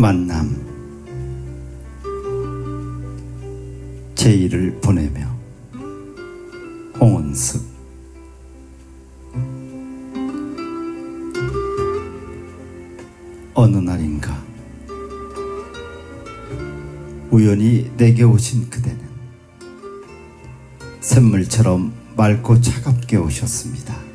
만남 제의를 보내며 홍은숙 어느 날인가 우연히 내게 오신 그대는 샘물처럼 맑고 차갑게 오셨습니다.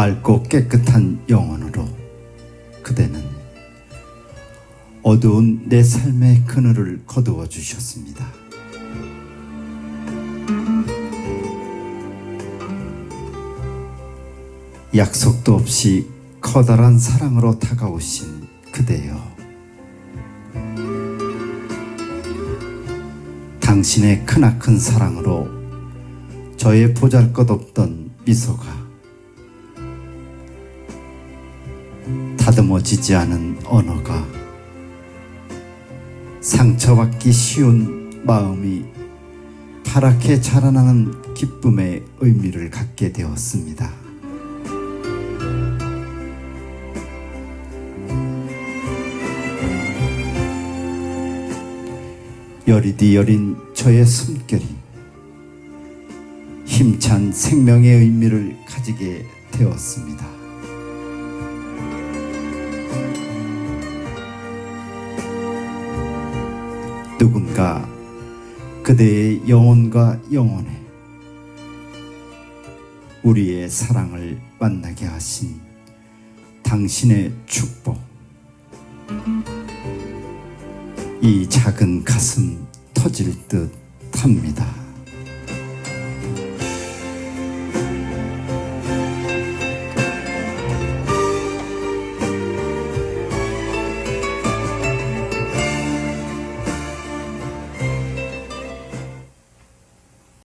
맑고 깨끗한 영혼으로 그대는 어두운 내 삶의 그늘을 거두어 주셨습니다. 약속도 없이 커다란 사랑으로 다가오신 그대여. 당신의 크나큰 사랑으로 저의 보잘 것 없던 미소가 다듬어지지 않은 언어가 상처받기 쉬운 마음이 파랗게 자라나는 기쁨의 의미를 갖게 되었습니다. 여리디 여린 저의 숨결이 힘찬 생명의 의미를 가지게 되었습니다. 누군가 그대의 영혼과 영혼에 우리의 사랑을 만나게 하신 당신의 축복. 이 작은 가슴 터질 듯 합니다.